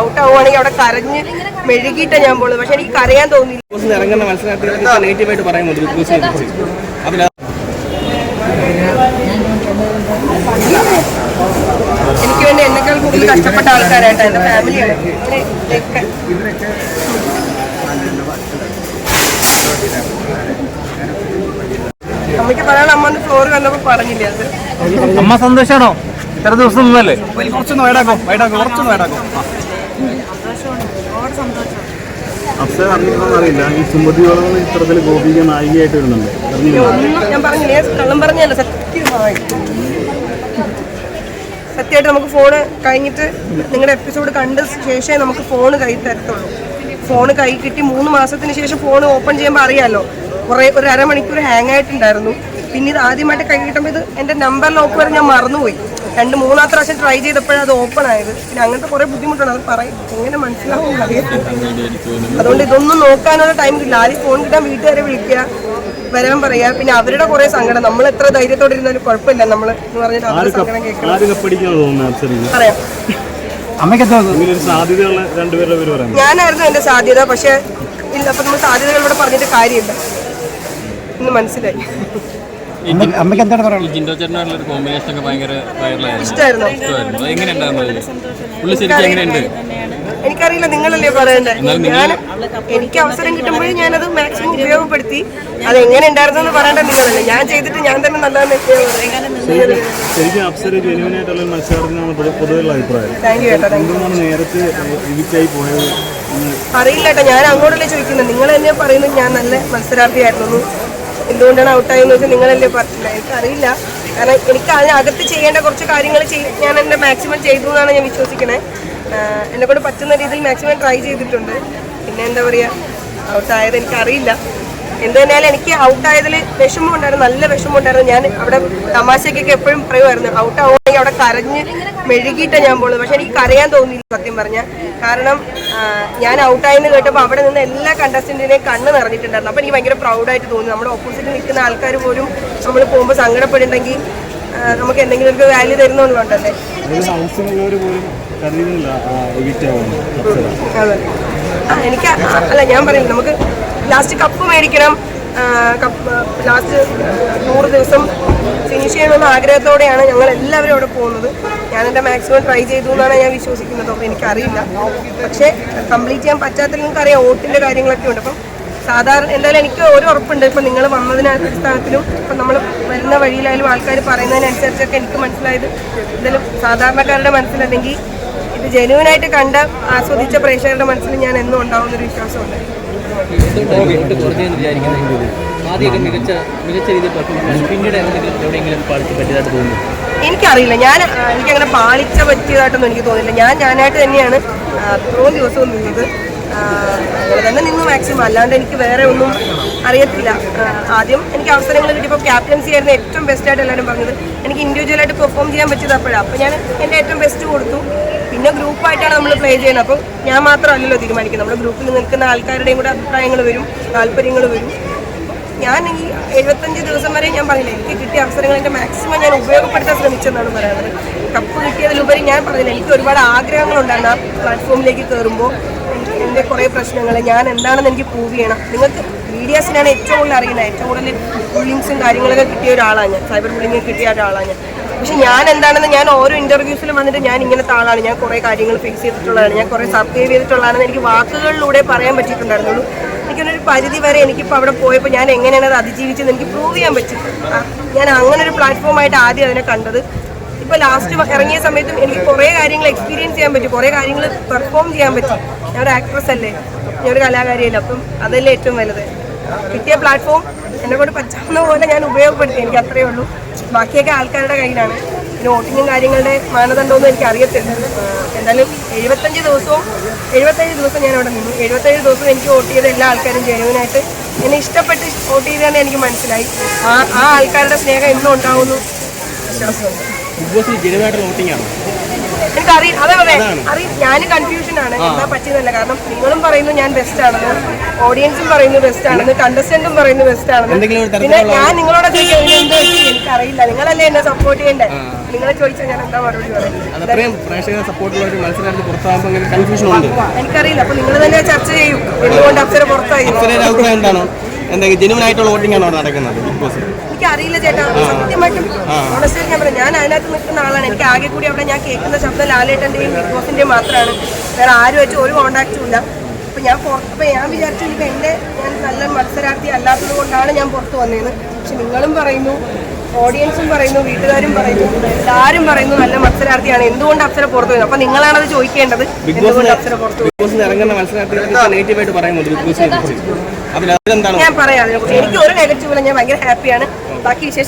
Out ആവുകയാണെങ്കിൽ അവിടെ കരഞ്ഞ് മെഴുകിയിട്ടാ ഞാൻ പോകുന്നത് പക്ഷെ എനിക്ക് കരയാൻ തോന്നിയില്ല. ബിഗ് ബോസിൽ ഇറങ്ങുന്ന മത്സരാർത്ഥികൾക്ക് നെഗറ്റീവായിട്ട് പറയുന്നുണ്ട് ബിഗ് ബോസിനെ കുറിച്ച് അതിൽ എനിക്ക് വേണ്ടി എന്നെക്കാൾ കൂടുതൽ കഷ്ടപ്പെട്ട ആൾക്കാരായിട്ട് എന്റെ ഫാമിലിയാണ് അമ്മയ്ക്ക് പറയാൻ അമ്മ ഫ്ലോർ കണ്ടപ്പോ പറഞ്ഞില്ല അത്? അമ്മ സന്തോഷാണോ? ഇത്ര ദിവസം നിന്നല്ലേ? കുറച്ചൊന്ന് വൈഡാക്കോ വൈഡാക്കോ കുറച്ചൊന്ന് വൈഡാക്കോ അഫ്സർ അറിഞ്ഞിട്ടുണ്ടോ അറിയില്ല ഈ സുമതിയോളം ചിത്രത്തിൽ ഗോപിക നായികയായിട്ട് വരുന്നുണ്ട്. ഞാൻ പറഞ്ഞില്ലേ? കള്ളം പറഞ്ഞല്ല. സത്യമായി സത്യമായിട്ട് നമുക്ക് ഫോണ് കഴിഞ്ഞിട്ട് നിങ്ങളുടെ എപ്പിസോഡ് കണ്ട ശേഷമേ നമുക്ക് ഫോൺ കൈ തരത്തുള്ളൂ. ഫോൺ കൈ കിട്ടി മൂന്ന് മാസത്തിന് ശേഷം ഫോൺ ഓപ്പൺ ചെയ്യുമ്പോൾ അറിയാമല്ലോ കുറേ ഒരു അരമണിക്കൂർ ഹാങ് ആയിട്ടുണ്ടായിരുന്നു പിന്നെ ഇത് ആദ്യമായിട്ട് കൈ കിട്ടുമ്പോൾ ഇത് എന്റെ നമ്പർ ലോക്ക് വരെ ഞാൻ മറന്നുപോയി. രണ്ട് മൂന്നാമത്തെ പ്രാവശ്യം ട്രൈ ചെയ്തപ്പോഴത് അത് ഓപ്പൺ ആയത്. പിന്നെ അങ്ങനത്തെ കുറേ ബുദ്ധിമുട്ടാണ്. അത് പറയും. എങ്ങനെ മനസ്സിലാവും അറിയത്തില്ല. അതുകൊണ്ട് ഇതൊന്നും നോക്കാനുള്ള ടൈം കിട്ടില്ല ആദ്യം ഫോൺ കിട്ടാൻ വീട്ടുകാരെ വിളിക്കുക വരാൻ പറയാ. പിന്നെ അവരുടെ കുറെ സങ്കടം. നമ്മൾ എത്ര ധൈര്യത്തോടെ ഇരുന്നാലും കുഴപ്പമില്ല. നമ്മൾ എന്ന് പറഞ്ഞിട്ട് അവരുടെ സങ്കടം കേൾക്കണം. ആര് പറയാം. ഞാനായിരുന്നു എന്റെ സാധ്യത. പക്ഷെ ഇല്ല അപ്പൊ നമ്മൾ സാധ്യതകൾ ഇവിടെ പറഞ്ഞിട്ട് കാര്യമില്ല. ഇന്ന് മനസ്സിലായി. അമ്മയ്ക്ക് എന്താണ് പറയുന്നത് ജിൻഡോ ഒരു കോമ്പിനേഷൻ ഒക്കെ ഭയങ്കര ഇഷ്ടമായിരുന്നോ ശരിക്കും എങ്ങനെയുണ്ട്? എനിക്കറിയില്ല നിങ്ങളല്ലേ പറയണ്ടേ? ഞാൻ എനിക്ക് അവസരം കിട്ടുമ്പോഴേ ഞാനത് മാക്സിമം ഉപയോഗപ്പെടുത്തി. അത് എങ്ങനെ ഉണ്ടായിരുന്നു എന്ന് പറയണ്ട നിങ്ങളല്ലേ. ഞാൻ ചെയ്തിട്ട് ഞാൻ തന്നെ നല്ലതെന്ന് ശരിക്കും അപ്സര പൊതുവെയുള്ള അഭിപ്രായം. നേരത്തെ അറിയില്ല കേട്ടോ ഞാൻ അങ്ങോട്ടല്ലേ ചോദിക്കുന്നത്. നിങ്ങൾ തന്നെ പറയുന്നത് ഞാൻ നല്ല മത്സരാർത്ഥിയായിരുന്നു. എന്തുകൊണ്ടാണ് ഔട്ടായെന്ന് വെച്ചാൽ നിങ്ങളല്ലേ പറഞ്ഞില്ല എനിക്കറിയില്ല. കാരണം എനിക്ക് അതിനകത്ത് ചെയ്യേണ്ട കുറച്ച് കാര്യങ്ങൾ ഞാൻ എന്റെ മാക്സിമം ചെയ്തു എന്നാണ് ഞാൻ വിശ്വസിക്കണേ. എന്നെ കൊണ്ട് പറ്റുന്ന രീതിയിൽ മാക്സിമം ട്രൈ ചെയ്തിട്ടുണ്ട്. പിന്നെ എന്താ പറയുക ഔട്ടായത് എനിക്കറിയില്ല. എന്ത് തന്നെയാലും എനിക്ക് ഔട്ടായതിൽ വിഷമം ഉണ്ടായിരുന്നു നല്ല വിഷമം ഉണ്ടായിരുന്നു ഞാൻ അവിടെ തമാശയ്ക്കൊക്കെ എപ്പോഴും പറയുമായിരുന്നു ഔട്ട് ആവുകയാണെങ്കിൽ അവിടെ കരഞ്ഞ് മെഴുകിയിട്ടാണ് ഞാൻ പോകുന്നത് പക്ഷെ എനിക്ക് കരയാൻ തോന്നിയില്ല സത്യം പറഞ്ഞാൽ. കാരണം ഞാൻ ഔട്ടായെന്ന് കേട്ടപ്പോൾ അവിടെ നിന്ന് എല്ലാ കണ്ടസ്റ്റന്റിനെയും കണ്ണ് നിറഞ്ഞിട്ടുണ്ടായിരുന്നു. അപ്പോൾ എനിക്ക് ഭയങ്കര പ്രൗഡായിട്ട് തോന്നി. നമ്മുടെ ഓപ്പോസിറ്റ് നിൽക്കുന്ന ആൾക്കാർ പോലും നമ്മൾ പോകുമ്പോൾ സങ്കടപ്പെടുന്നുണ്ടെങ്കിൽ നമുക്ക് എന്തെങ്കിലും ഒരു വാല്യൂ തരുന്നുണ്ടല്ലേ എനിക്ക് അല്ല ഞാൻ പറയുന്നത് നമുക്ക് ലാസ്റ്റ് കപ്പ് മേടിക്കണം. കപ്പ് ലാസ്റ്റ് നൂറ് ദിവസം ഫിനിഷ് ചെയ്യണമെന്ന ആഗ്രഹത്തോടെയാണ് ഞങ്ങൾ എല്ലാവരും അവിടെ പോകുന്നത്. ഞാൻ എന്റെ മാക്സിമം ട്രൈ ചെയ്തു എന്നാണ് ഞാൻ വിശ്വസിക്കുന്നത്. അപ്പോൾ എനിക്കറിയില്ല. പക്ഷേ കംപ്ലീറ്റ് ചെയ്യാൻ പറ്റാത്തതിൽ നിങ്ങൾക്കറിയാം ഓട്ടിന്റെ കാര്യങ്ങളൊക്കെ ഉണ്ട്. അപ്പം സാധാരണ എന്തായാലും എനിക്ക് ഒരു ഉറപ്പുണ്ട്. ഇപ്പം നിങ്ങൾ വന്നതിന് അടിസ്ഥാനത്തിലും ഇപ്പം നമ്മൾ വരുന്ന വഴിയിലായാലും ആൾക്കാർ പറയുന്നതിനനുസരിച്ചൊക്കെ എനിക്ക് മനസ്സിലായത് എന്തായാലും സാധാരണക്കാരുടെ മനസ്സിലല്ലെങ്കിൽ ഇത് ജെന്യൂനായിട്ട് കണ്ട ആസ്വദിച്ച പ്രേക്ഷകരുടെ മനസ്സിൽ ഞാൻ എന്നും ഉണ്ടാവുന്നൊരു വിശ്വാസമുണ്ട്. മികച്ച രീതിയിൽ പിന്നീട് എനിക്കറിയില്ല. ഞാൻ എനിക്കങ്ങനെ പാളിച്ച പറ്റിയതായിട്ടൊന്നും എനിക്ക് തോന്നില്ല ഞാൻ ഞാനായിട്ട് തന്നെയാണ് അത്രയും ദിവസവും നിന്നത്. അങ്ങനെ തന്നെ നിന്നു മാക്സിമം. അല്ലാണ്ട് എനിക്ക് വേറെ ഒന്നും അറിയത്തില്ല. ആദ്യം എനിക്ക് അവസരങ്ങൾ കിട്ടിയപ്പോൾ ക്യാപ്റ്റൻസി ആയിരുന്നു ഏറ്റവും ബെസ്റ്റ് ആയിട്ട് എല്ലാവരും പറഞ്ഞത്. എനിക്ക് ഇൻഡിവിജ്വലായിട്ട് പെർഫോം ചെയ്യാൻ പറ്റിയത് അപ്പോഴാണ് അപ്പോൾ ഞാൻ എന്റെ ഏറ്റവും ബെസ്റ്റ് കൊടുത്തു. പിന്നെ ഗ്രൂപ്പായിട്ടാണ് നമ്മൾ പ്ലേ ചെയ്യുന്നത്. അപ്പം ഞാൻ മാത്രമല്ലല്ലോ തീരുമാനിക്കുന്നത്. നമ്മുടെ ഗ്രൂപ്പിൽ നിൽക്കുന്ന ആൾക്കാരുടെയും കൂടെ അഭിപ്രായങ്ങൾ വരും താല്പര്യങ്ങൾ വരും. ഞാൻ ഈ എഴുപത്തഞ്ച് ദിവസം വരെ ഞാൻ പറയില്ല എനിക്ക് കിട്ടിയ അവസരങ്ങൾ എന്റെ മാക്സിമം ഞാൻ ഉപയോഗപ്പെടുത്താൻ ശ്രമിച്ചെന്നാണ് പറയുന്നത് കപ്പ് കിട്ടിയതിലുപരി ഞാൻ പറഞ്ഞില്ല എനിക്ക് ഒരുപാട് ആഗ്രഹങ്ങളുണ്ടായിരുന്നു ആ പ്ലാറ്റ്ഫോമിലേക്ക് കയറുമ്പോൾ എന്റെ കുറേ പ്രശ്നങ്ങൾ ഞാൻ എന്താണെന്ന് എനിക്ക് പ്രൂവ് ചെയ്യണം. നിങ്ങൾക്ക് മീഡിയാസിനാണ് ഏറ്റവും കൂടുതൽ അറിയുന്നത്. ഏറ്റവും കൂടുതൽ ബുള്ളിങ്സും കാര്യങ്ങളൊക്കെ കിട്ടിയ ഒരാളാണ് ഞാൻ. സൈബർ ബുള്ളിങ് കിട്ടിയ ഒരാളാണ് ഞാൻ. പക്ഷെ ഞാൻ എന്താണെന്ന് ഞാൻ ഓരോ ഇന്റർവ്യൂസിലും വന്നിട്ട് ഞാൻ ഇങ്ങനത്തെ ആളാണ്. ഞാൻ കുറേ കാര്യങ്ങൾ ഫേസ് ചെയ്തിട്ടുള്ളതാണ്. ഞാൻ കുറേ സർവൈവ് ചെയ്തിട്ടുള്ളതാണെന്ന് എനിക്ക് വാക്കുകളിലൂടെ പറയാൻ പറ്റിയിട്ടുണ്ടായിരുന്നുള്ളൂ. എനിക്കൊരു പരിധി വരെ എനിക്കിപ്പോൾ അവിടെ പോയപ്പോൾ ഞാൻ എങ്ങനെയാണ് അത് അതിജീവിച്ചത് എനിക്ക് പ്രൂവ് ചെയ്യാൻ പറ്റും ഞാൻ അങ്ങനെ ഒരു പ്ലാറ്റ്ഫോമായിട്ട് ആദ്യം അതിനെ കണ്ടത്. ഇപ്പോൾ ലാസ്റ്റ് ഇറങ്ങിയ സമയത്തും എനിക്ക് കുറേ കാര്യങ്ങൾ എക്സ്പീരിയൻസ് ചെയ്യാൻ പറ്റും. കുറേ കാര്യങ്ങൾ പെർഫോം ചെയ്യാൻ പറ്റും. ഞാൻ ഒരു ആക്ട്രസ് അല്ലേ? ഞാൻ ഒരു കലാകാരിയല്ല? അപ്പം അതല്ലേ ഏറ്റവും വലുത്. കിട്ടിയ പ്ലാറ്റ്ഫോം എന്നെ കൊണ്ട് പറ്റാവുന്ന പോലെ ഞാൻ ഉപയോഗപ്പെടുത്തി. എനിക്ക് അത്രയേ ഉള്ളൂ. ബാക്കിയൊക്കെ ആൾക്കാരുടെ കയ്യിലാണ്. പിന്നെ വോട്ടിങ്ങും കാര്യങ്ങളുടെ മാനദണ്ഡമൊന്നും എനിക്ക് അറിയത്തില്ല എന്തായാലും എഴുപത്തഞ്ച് ദിവസവും എഴുപത്തേഴ് ദിവസം ഞാൻ അവിടെ നിന്നു. എഴുപത്തേഴ് ദിവസം എനിക്ക് വോട്ട് ചെയ്ത എല്ലാ ആൾക്കാരും ജനുവനായിട്ട് എന്നെ ഇഷ്ടപ്പെട്ട് വോട്ട് ചെയ്തതെന്ന് എനിക്ക് മനസ്സിലായി. ആ ആ ആൾക്കാരുടെ സ്നേഹം എന്നും ഉണ്ടാവുന്നു. വിശ്വാസമുണ്ട് എനിക്ക് അറിയാം അതെ അതെ. അറിയാം ഞാനും കൺഫ്യൂഷൻ ആണ്. എന്താ പറ്റിയതല്ല. കാരണം നിങ്ങളും പറയുന്നു ഞാൻ ബെസ്റ്റ് ആണെന്ന് ഓഡിയൻസും പറയുന്നു ബെസ്റ്റ് ആണെന്ന് കണ്ടസ്റ്റന്റും പറയുന്നു ബെസ്റ്റ് ആണെന്ന്. പിന്നെ ഞാൻ നിങ്ങളോട് എനിക്കറിയില്ല. നിങ്ങളല്ലേ എന്നെ സപ്പോർട്ട് ചെയ്യണ്ടേ? നിങ്ങളെ ചോദിച്ചാൽ ഞാൻ എന്താ മറുപടി പറയുന്നത് എനിക്കറിയില്ല. അപ്പൊ നിങ്ങൾ തന്നെ ചർച്ച ചെയ്യും. എന്തുകൊണ്ട് അപ്സര പുറത്തായി? എന്താണ് ജെനുവൻ ആയിട്ടുള്ള വോട്ടിംഗ് ആണ് അവിടെ നടക്കുന്നത്? ബിഗ് ബോസ് എനിക്ക് അറിയില്ല ചേട്ടാ. സത്യമായിട്ടും ഓണസ്റ്റേറ്റ് ഞാൻ ഞാൻ അതിനകത്ത് നിൽക്കുന്ന ആളാണ്. എനിക്ക് ആകെ കൂടി അവിടെ ഞാൻ കേൾക്കുന്ന ശബ്ദം ലാലേട്ടന്റെയും ബിഗ് ബോസിന്റെയും മാത്രമാണ് വേറെ ആരും വെച്ച് ഒരു കോണ്ടാക്റ്റും ഇല്ല. അപ്പൊ ഞാൻ പുറത്ത് അപ്പൊ ഞാൻ വിചാരിച്ചു ഇപ്പൊ എന്റെ ഞാൻ നല്ല മത്സരാർത്ഥി അല്ലാത്തത് കൊണ്ടാണ് ഞാൻ പുറത്ത് വന്നതെന്ന് പക്ഷെ നിങ്ങളും പറയുന്നു ഓഡിയൻസും പറയുന്നു വീട്ടുകാരും പറയുന്നു എല്ലാവരും പറയുന്നു നല്ല മത്സരാർത്ഥിയാണ്. എന്തുകൊണ്ട് അപ്സര പുറത്തു വരുന്നത് അപ്പൊ നിങ്ങളാണത് ചോദിക്കേണ്ടത്. എന്തുകൊണ്ട് അപ്സര പുറത്തു ഇറങ്ങുന്ന മത്സരാർത്ഥികൾക്ക് നെഗറ്റീവ് ആയിട്ട് പറയുന്നുണ്ട് ബിഗ് ബോസിനെ കുറിച്ച്. ഞാൻ പറയാം എനിക്ക് ഒരു നെഗറ്റീവ് ഞാൻ ഭയങ്കര ഹാപ്പിയാണ് ബാക്കി വിശേഷം